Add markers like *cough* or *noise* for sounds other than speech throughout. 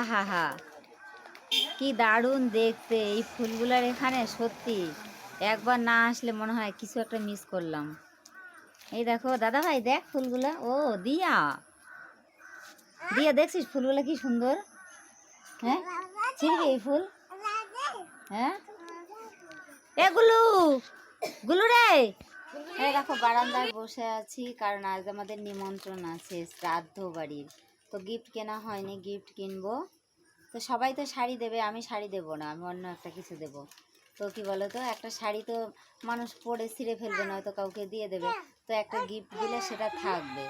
আহা হা কি দারুণ দেখতে, এই ফুলগুলার এখানে সত্যি। একবার না আসলে মনে হয় কিছু একটা মিস করলাম। এই দেখো, দাদা ভাই, দেখ ফুলগুলা। ও, দিয়া। দিয়া, দেখছিস ফুলগুলা কি সুন্দর? হ্যাঁ? ছিড়বি এই ফুল? হ্যাঁ? এ, গুলু! গুলু রে! এই দেখো, বারান্দায় বসে আছি, কারণ আজ আমাদের নিমন্ত্রণ আছে শ্রাদ্ধ বাড়ির। তো গিফট কেনা হয়নি গিফট কিনবো। তো সবাই তো শাড়ি দেবে, আমি শাড়ি দেবো না, আমি অন্য একটা কিছু দেবো। তো কি বলো তো একটা শাড়ি তো মানুষ পরে ছিঁড়ে ফেলবে না হয়তো কাউকে দিয়ে দেবে। তো একটা গিফট দিলে সেটা থাকবে।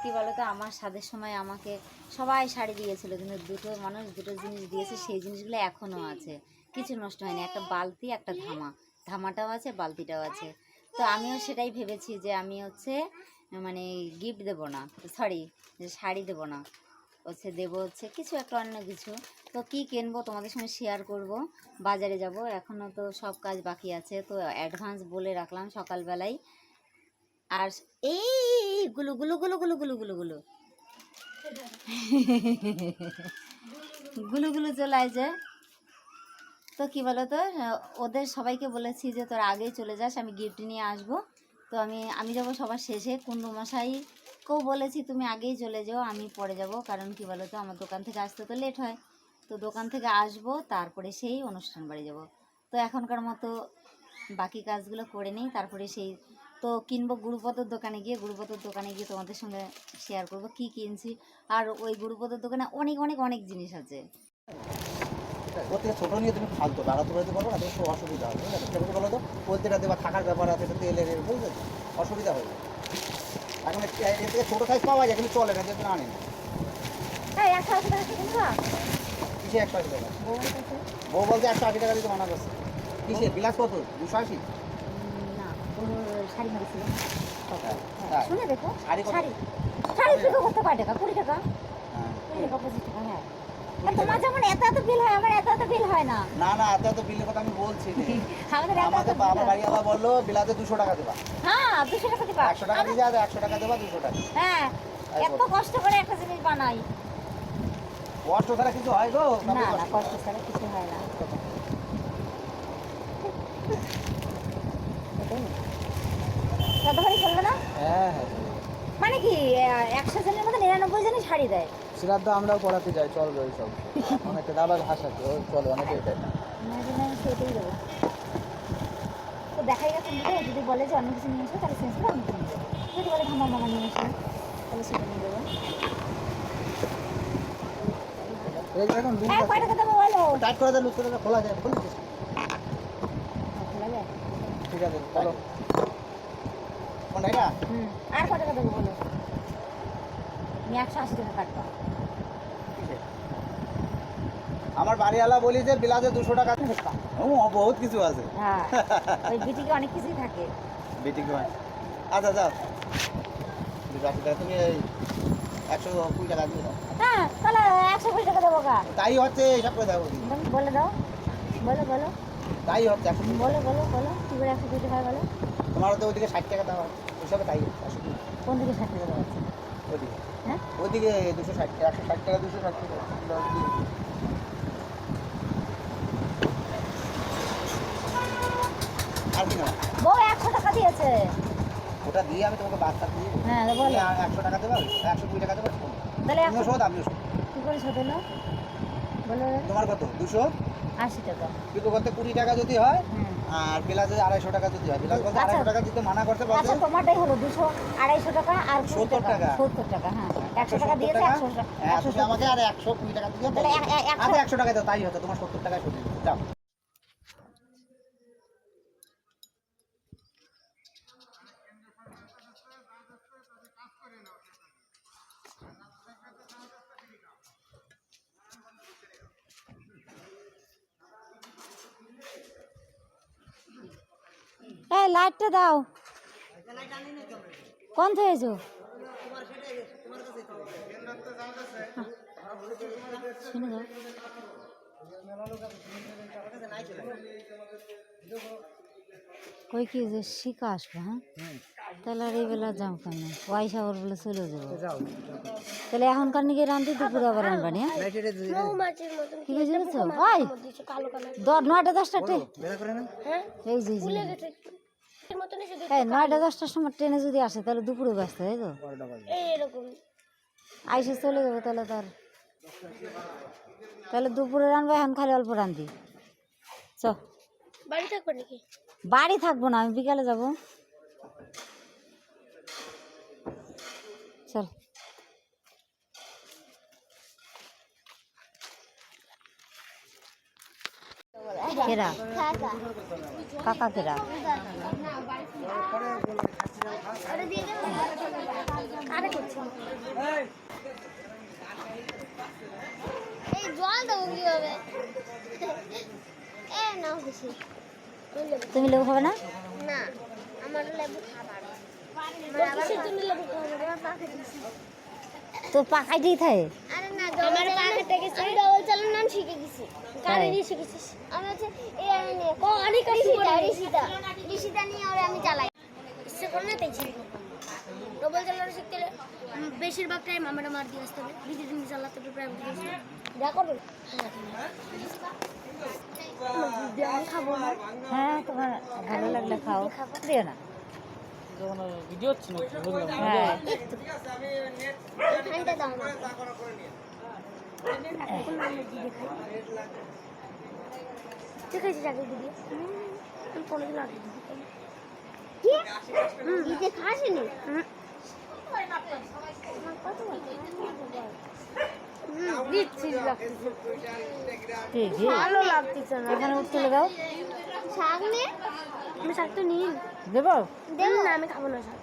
কি বলো তো আমার স্বাদের সময় আমাকে সবাই শাড়ি দিয়েছিল, কিন্তু দুটো মানুষ দুটো জিনিস দিয়েছে, সেই জিনিসগুলো এখনও আছে। কিছু নষ্ট হয়নি, একটা বালতি, একটা ধামা। ধামাটাও আছে, বালতিটাও আছে। তো আমিও সেটাই ভেবেছি যে আমি হচ্ছে মানে গিফট দেবো না সরি যে শাড়ি দেবো না। হচ্ছে দেবো হচ্ছে কিছু একটা, অন্য কিছু। তো কি কিনবো তোমাদের সঙ্গে শেয়ার করব। বাজারে যাব এখনও তো সব কাজ বাকি আছে, তো অ্যাডভান্স বলে রাখলাম সকালবেলায়। আর এই গুলু গুলু গুলু গুলু গুলু গুলু গুলু। গুলু গুলু চলে আসে তো কি বলো তো ওদের সবাইকে বলেছি যে তোর আগেই চলে যাস, আমি গিফট নিয়ে আসব। তো আমি আমি যাব সবার শেষে। কুন্ডু মশাইকেও বলেছি, তুমি আগেই চলে যাও, আমি পরে যাব। কারণ কি বলো তো আমার দোকান থেকে আসতে তো লেট হয়। তো দোকান থেকে আসব, তারপরে সেই অনুষ্ঠান বাড়ি যাব। তো এখনকার মতো বাকি কাজগুলো করে নিই, তারপরে সেই, তো কিনবো গুরুপদর দোকানে গিয়ে, গুরুপদর দোকানে গিয়ে তোমাদের সঙ্গে শেয়ার করব, কি কিনছি। আর ওই গুরুপদর দোকানে অনেক অনেক অনেক জিনিস আছে। ওর থেকে ছোটো নিয়ে তুমি ফালতো বাড়াতে বাড়াতে পারব না একটু অসুবিধা হবে সেটা বলো তো বলতেটা দেবা থাকার ব্যাপার আছে এটা তেলের বুঝলে? অসুবিধা হবে এখন এর থেকে ছোটো সাইজ পাওয়া যায় কিন্তু চলে না যেহেতু আনেন এই একশো আশি টাকা কিসে একশো আশি টাকা? বউ বলতে একশো আশি টাকা দিতে মানা করছে কিসে বিলাস কত? দুশো আশি? না শাড়ি শুনে দেখো শাড়ি শাড়ি। করতে কয় টাকা কুড়ি টাকা। হ্যাঁ। কুড়ি টাকা পঁচিশ টাকা হ্যাঁ। তোমার যেমন এত এত বিল হয় আমার এত এত বিল হয় না। না না এত এত বিলের কথা আমি বলছি না। *laughs* আমাদের এত এত আমাদের bill বাড়ি আবার বলল বিলাতে দুশো টাকা দেবা। হ্যাঁ দুশো টাকা দিবা। একশো টাকা দিয়ে যাবে একশো টাকা দেবা দুশো টাকা। হ্যাঁ এত কষ্ট করে একটা জিনিস বানাই। কষ্ট ছাড়া কিছু হয় গো? না না কষ্ট ছাড়া কিছু হয় না। দাদা ভাই চলবে না? হ্যাঁ হ্যাঁ মানে কি একশো জনের মধ্যে নিরানব্বই জনই শাড়ি দেয়। শ্রাদ্ধ আমরাও পড়াতে যাই চলবে ওই সব অনেকে দাবার ভাষা তো চলে অনেকে এটাই তো দেখাই গেছে যদি বলে যে অন্য কিছু নিয়ে এসো তাহলে সেন্স করে অন্য কিছু নিয়ে যদি বলে ধামা মামা নিয়ে এসো তাহলে সেটা নিয়ে দেবো। হ্যাঁ খোলা যায় ঠিক আছে চলো। আর কয় টাকা দেবো বলো? আমি একশো আশি টাকা কাটবো? আমার বাড়িওয়ালা বলি যে বিলাতে দুশো টাকা ও বহুত কিছু আছে। হ্যাঁ *laughs* ওই বিটিকে অনেক কিছুই থাকে। বেটি কয় আচ্ছা যাও। আশি টাকা তুমি এই একশো কুড়ি টাকা দিয়ে দাও। হ্যাঁ তাহলে একশো কুড়ি টাকা দেবো গা। তাই হচ্ছে হিসাব করে দেবো বলে দাও। বলো বলো। তাই হচ্ছে একশো কুড়ি। বলো বলো বলো। কী করে একশো কুড়ি টাকা বলো? তোমার তো ওইদিকে ষাট টাকা দেওয়া হিসাবে তাই হচ্ছে কোন দিকে ষাট টাকা দেওয়া আছে? ওইদিকে। হ্যাঁ? ওইদিকে দুশো ষাট টাকা একশো ষাট টাকা দুশো ষাট টাকা আর কি না বউ একশো টাকা দিয়েছে। ওটা দিয়ে আমি তোমাকে বাচ্চা দিয়ে হ্যাঁ বলো। একশো টাকা দেবে? একশো কুড়ি টাকা দেবে? তাহলে একশো শোধ আমিও শোধ কী করে শোধ হলো? বলো। তোমার কত? দুশো? আশি টাকা। করতে কুড়ি টাকা যদি হয় আর বিলাসে আড়াইশো টাকা যদি হয় বিলাস বলতে আচ্ছা। আড়াইশো টাকা দিতে মানা করতে বলছে। আচ্ছা তোমারটাই হলো দুশো আড়াইশো টাকা আর 70 টাকা। সত্তর টাকা হ্যাঁ। একশো টাকা দিয়েছে একশো টাকা হ্যাঁ আমাকে আর একশো কুড়ি টাকা একশো- আচ্ছা টাকা দাও তাই হতো তোমার সত্তর টাকায় শোধ যাও। এই লাইটটা দাও। কোন শুনে দাও কই কি যে শিকা আসবে হ্যাঁ? তাহলে আর এই বেলা যাও কেন? ওয়াই সাগর বলে চলে যাব। তাহলে এখনকার নিকে রান্ধি দুপুরে আবার আনবানি হ্যাঁ? কি বুঝলি তো? ওই নয়টা দশটা হ্যাঁ এই যে এই যে। গেছে একটু এর মতন শুধু এই নয়টা দশটার সময় ট্রেনে যদি আসে তাহলে দুপুরে ব্যস্ত তাই তো? আইসে চলে যাব তাহলে তার তাহলে দুপুরে রানবো এখন খালি অল্প রান্ধি চ। বাড়ি থাকব নাকি? বাড়ি থাকব না আমি বিকালে যাব। চল। কেরা কাকা কেরা তুমি লেবু খাবে না? আমার লেবু খাবার। জন্য লেবু খাবার তো পাকাই দিয়ে থাকে। আরে না আমার পাকেটে গেছে। আমি ডবল চালানো নাম শিখে গেছি। কারে দিয়ে শিখেছিস। আমি হচ্ছে নিয়ে কো অনেক ঋষিতা ঋষিতা। ঋষিতা নিয়ে ওরে আমি চালাই। ইচ্ছে করে না তাই শিখব ডবল চালানো শিখতে বেশিরভাগ টাইম আমরা মার দিয়ে আসতে হবে। দিদি দিন চালাতে হবে প্রায় দিয়ে আসতে হবে। করবে। না হ্যাঁ তোমার ভালো লাগলে খাও। দিও না। হ্যাঁ আছে যাকে দিদি আমি কোনোদিন আগে দিতে খাসনি ভালো লাগতেছে না এখানে উঠ তুলে দাও শাক নে আমি শাক তো নিই দেবো? দেবো। না আমি খাব না শাক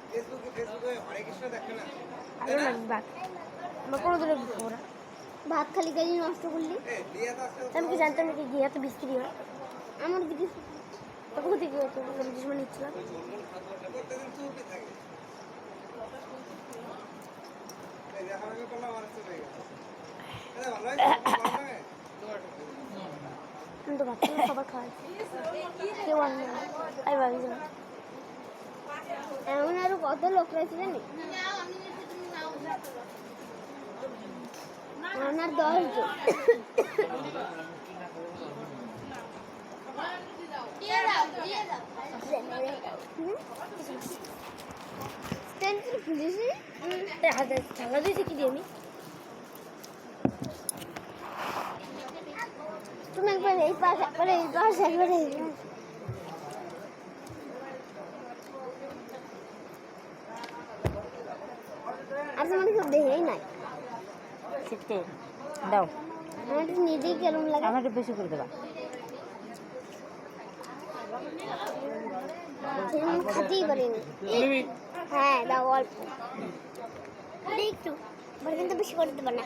ভালো লাগবে ভাত। আমার কোনো দিনে খাব না। ভাত খালি খালি নষ্ট করলি। আমি কি জানতাম নাকি গিয়ে এত বিস্ত্রি হয়? আমার দিকে তখন থেকে। আমি দুশ্মন নিচ্ছিলাম আমি তো ভাবছিলাম খাবার খাওয়াই কেউ আমি ভাবি না এমন আরও কত লোক রয়েছে জানি ওনার দশ জন ঠান্ডা দিয়েছি কি দিয়ে আমি তুমি একবার এই পাশে একবার এই পাশে একবার এই পাশে। আর তোমার কেউ দেখেই নাই দাও। আমার তো নিজেই কেরম লাগে। আমাকে বেশি করে দেবা। খাতেই পারিনি হ্যাঁ দাও অল্প। একটু এবার কিন্তু বেশি করে দেবো না।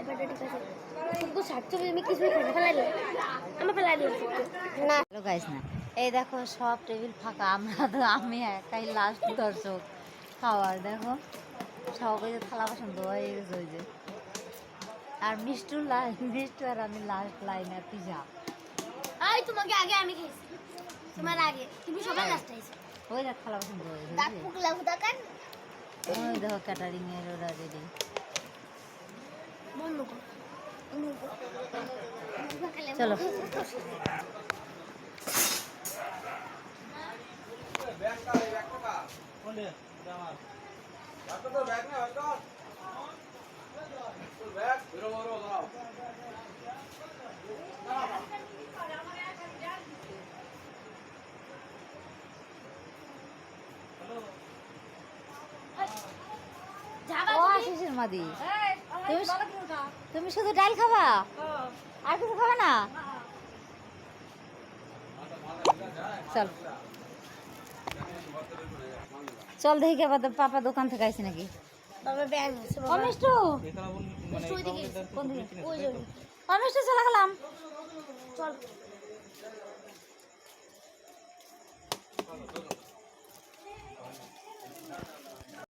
এবারটা ঠিক শুধু সাতশো আমি কিছুই খাই না ফেলাই দিই আমি ফেলাই দিয়েছি না। এই দেখো সব টেবিল ফাঁকা। আমরা তো আমি একাই লাস্ট দর্শক। খাওয়ার দেখো। সবাই যে থালা বাসন ধোয়া হয়ে গেছে ওই যে। আর মিষ্টু মিষ্টু আর আমি লাস্ট লাইন আর পিজা এই তোমাকে আগে আমি খেয়েছি। তোমার আগে। তুমি সবাই লাস্ট ওই দেখ থালা বাসন ধোয়া হয়ে গেছে ওই দেখো ক্যাটারিং এর ওরা রেডি বন্ধ কর। চলো ও আশিসের মাদি। তুমি তুমি শুধু ডাল খাবা? আর কিছু খাবে না? চল। চল দেখি আবার পাপা দোকান থেকে আইসি নাকি? ওই জন্য চলে গেলাম। চল।